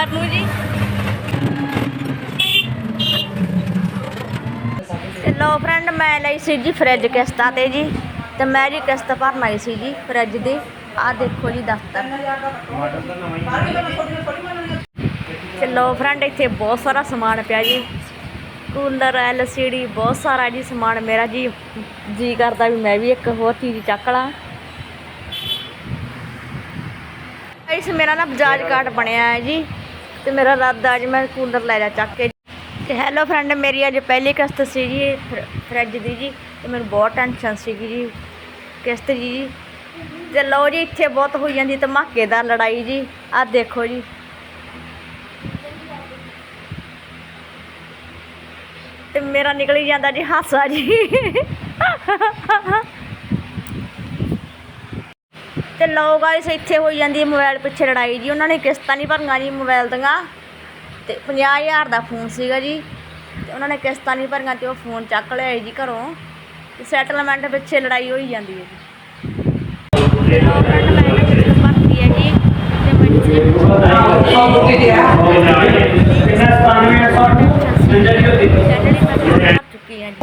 ਚਾਰ ਨੂੰ ਜੀ। ਲੋ ਫਰੈਂਡ ਮੈਂ ਲਈ ਸੀ ਜੀ ਫ੍ਰਿਜ ਕਿਸ਼ਤਾਂ ਤੇ ਜੀ। ਤੇ ਮੈਂ ਜੀ ਕਿਸ਼ਤ ਭਰਨ ਆਈ ਸੀ ਜੀ ਫ੍ਰਿਜ ਦੀ। ਆਹ ਦੇਖੋ ਜੀ ਦਫ਼ਤਰ। ਤੇ ਫਰੈਂਡ ਇੱਥੇ ਬਹੁਤ ਸਾਰਾ ਸਮਾਨ ਪਿਆ ਜੀ। ਕੂਲਰ ਐਲਸੀਡੀ ਬਹੁਤ ਸਾਰਾ ਜੀ ਸਮਾਨ ਮੇਰਾ ਜੀ। ਜੀ ਕਰਦਾ ਵੀ ਮੈਂ ਵੀ ਇੱਕ ਹੋਰ ਚੀਜ਼ ਚੱਕ ਲਾਂ। ਇਸ ਮੇਰਾ ਨਾ ਬਜਾਜ ਕਾਰਡ ਬਣਿਆ ਹੈ ਜੀ। ਤੇ ਮੇਰਾ ਇਰਾਦਾ ਅੱਜ ਮੈਂ ਕੂਲਰ ਲੈ ਜਾ ਚੱਕ ਕੇ। ਤੇ ਹੈਲੋ ਫਰੈਂਡ ਮੇਰੀ ਅੱਜ ਪਹਿਲੀ ਕਿਸ਼ਤ ਸੀ ਜੀ ਫਰ- ਫਰਿੱਜ ਦੀ ਜੀ, ਤੇ ਮੈਨੂੰ ਬਹੁਤ ਟੈਨਸ਼ਨ ਸੀਗੀ ਜੀ, ਕਿਸ਼ਤ ਜੀ ਜੀ। ਤੇ ਲਓ ਜੀ, ਇੱਥੇ ਬਹੁਤ ਹੋਈ ਜਾਂਦੀ ਧਮਾਕੇਦਾਰ ਲੜਾਈ ਜੀ। ਆਹ ਦੇਖੋ ਜੀ। ਤੇ ਮੇਰਾ ਨਿਕਲੀ ਜਾਂਦਾ ਜੀ ਹਾਸਾ ਜੀ ਤੇ ਲਓ ਗਾਇਸ ਇੱਥੇ ਹੋਈ ਜਾਂਦੀ ਹੈ ਮੋਬਾਈਲ ਪਿੱਛੇ ਲੜਾਈ ਜੀ ਉਹਨਾਂ ਨੇ ਕਿਸ਼ਤਾਂ ਨਹੀਂ ਭਰੀਆਂ ਜੀ ਮੋਬਾਈਲ ਦੀਆਂ ਤੇ 50000 ਦਾ ਫੋਨ ਸੀਗਾ ਜੀ ਤੇ ਉਹਨਾਂ ਨੇ ਕਿਸ਼ਤਾਂ ਨਹੀਂ ਭਰੀਆਂ ਤੇ ਉਹ ਫੋਨ ਚੱਕ ਲਿਆ ਜੀ ਘਰੋਂ ਤੇ ਸੈਟਲਮੈਂਟ ਪਿੱਛੇ ਲੜਾਈ ਹੋਈ ਜਾਂਦੀ ਹੈ ਜੀ ਤੇ ਮੈਂ ਕਿਸ਼ਤ ਭਰਤੀ ਹੈ ਜੀ ਤੇ ਮੈਨੂੰ ਭਰ ਚੁੱਕੀ ਹਾਂ ਜੀ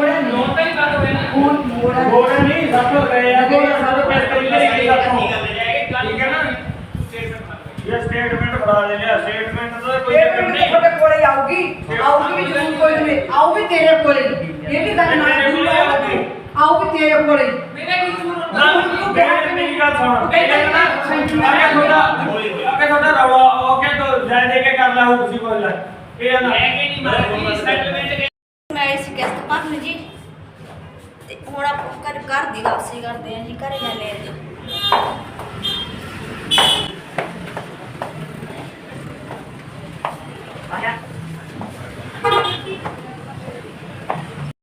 ਸਟੇਟਮੈਂਟ ਬਣਾ ਦੇ ਲਿਆ ਸਟੇਟਮੈਂਟ ਦਾ ਕੋਈ ਇਹ ਵੀ ਨਹੀਂ। ਤੁਹਾਡੇ ਕੋਲੇ ਆਊਗੀ। ਆਊਗੀ ਵੀ ਜ਼ਰੂਰ ਕੋਈ ਨਹੀਂ। ਆਊਗੀ ਤੇਰੇ ਕੋਲੇ। ਇਹ ਵੀ ਗੱਲ ਨਾ ਆਊਗੀ। ਤੇਰੇ ਕੋਲੇ। ਮੇਰੇ ਕੀ ਜ਼ਰੂਰਤ ਨਾ ਮੈਂ ਮੇਰੀ ਗੱਲ ਸੁਣ। ਇਹ ਨਾ ਅੱਗੇ ਤੁਹਾਡਾ ਅੱਗੇ ਤੁਹਾਡਾ ਰੌਲਾ ਓਕੇ ਤੋਂ ਲੈ ਦੇ ਕੇ ਕਰ ਲਾ ਹੋ ਤੁਸੀਂ ਕੋਈ ਲੈ ਇਹ ਨਾ। ਮੈਂ ਕਿ ਨਹੀਂ ਮਾਰਦੀ ਸੈਟਲਮੈਂਟ ਮੈਂ ਇਸ ਕਿਸ਼ਤ ਭਰਨ ਜੀ ਤੇ ਹੁਣ ਆਪਾਂ ਘਰ ਦੀ ਵਾਪਸੀ ਕਰਦੇ ਹਾਂ ਜੀ ਘਰੇ ਜਾਂਦੇ ਹਾਂ ਜੀ।